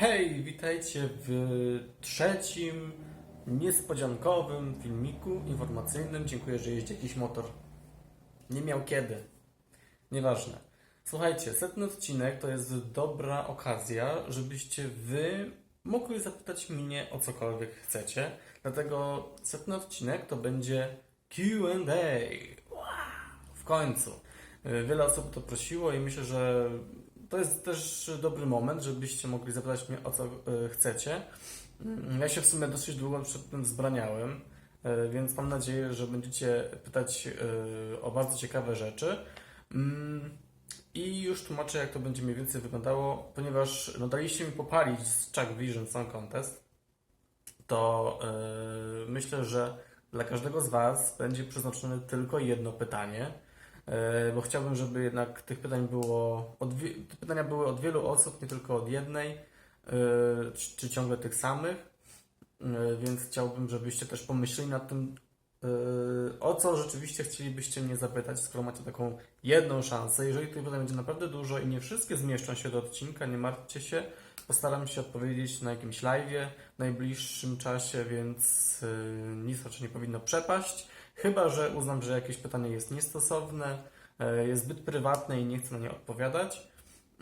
Hej, witajcie w trzecim niespodziankowym filmiku informacyjnym. Dziękuję, że jeździ jakiś motor. Nie miał kiedy. Nieważne. Słuchajcie, setny odcinek to jest dobra okazja, żebyście wy mogli zapytać mnie o cokolwiek chcecie. Dlatego setny odcinek to będzie Q&A. Wow! W końcu. Wiele osób to prosiło i myślę, że to jest też dobry moment, żebyście mogli zapytać mnie o co y, chcecie. Mm, Ja się w sumie dosyć długo przed tym zbraniałem, y, więc mam nadzieję, że będziecie pytać y, o bardzo ciekawe rzeczy. Mm, I już tłumaczę, jak to będzie mniej więcej wyglądało, ponieważ no, daliście mi popalić z Chuck Vision Song Contest, to myślę, że dla każdego z Was będzie przeznaczone tylko jedno pytanie. E, bo chciałbym, żeby jednak tych pytań było, te pytania były od wielu osób, nie tylko od jednej, e, czy, ciągle tych samych, E, więc chciałbym, żebyście też pomyśleli nad tym, o co rzeczywiście chcielibyście mnie zapytać, skoro macie taką jedną szansę. Jeżeli tych pytań będzie naprawdę dużo i nie wszystkie zmieszczą się do odcinka, nie martwcie się, postaram się odpowiedzieć na jakimś live'ie w najbliższym czasie, więc nic raczej nie powinno przepaść. Chyba, że uznam, że jakieś pytanie jest niestosowne, e, jest zbyt prywatne i nie chcę na nie odpowiadać.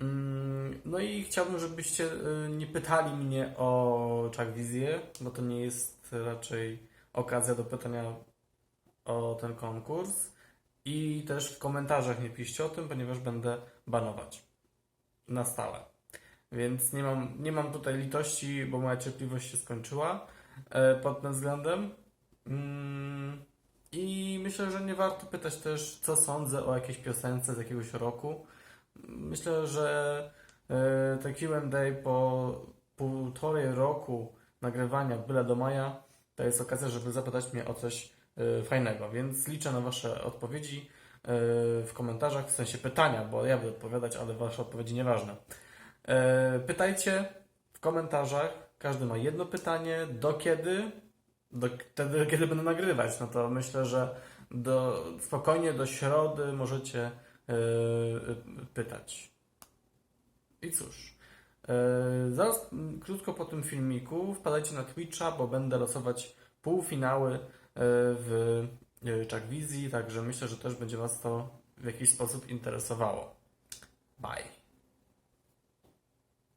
Mm, No i chciałbym, żebyście e, nie pytali mnie o Czak-Wizję, bo to nie jest raczej okazja do pytania o ten konkurs. I też w komentarzach nie piszcie o tym, ponieważ będę banować na stałe. Więc nie mam, nie mam tutaj litości, bo moja cierpliwość się skończyła e, pod tym względem. Mm, I myślę, że nie warto pytać też, co sądzę o jakiejś piosence z jakiegoś roku. Myślę, że e, te Q&A po półtorej roku nagrywania byle do maja to jest okazja, żeby zapytać mnie o coś e, fajnego, więc liczę na Wasze odpowiedzi e, w komentarzach, w sensie pytania, bo ja będę odpowiadać, ale Wasze odpowiedzi nieważne. Pytajcie w komentarzach, każdy ma jedno pytanie, do kiedy? Do wtedy, kiedy będę nagrywać, no to myślę, że do, spokojnie do środy możecie e, pytać. I cóż, e, zaraz krótko po tym filmiku wpadajcie na Twitcha, bo będę losować półfinały e, w Czakwizji, także myślę, że też będzie Was to w jakiś sposób interesowało. Bye.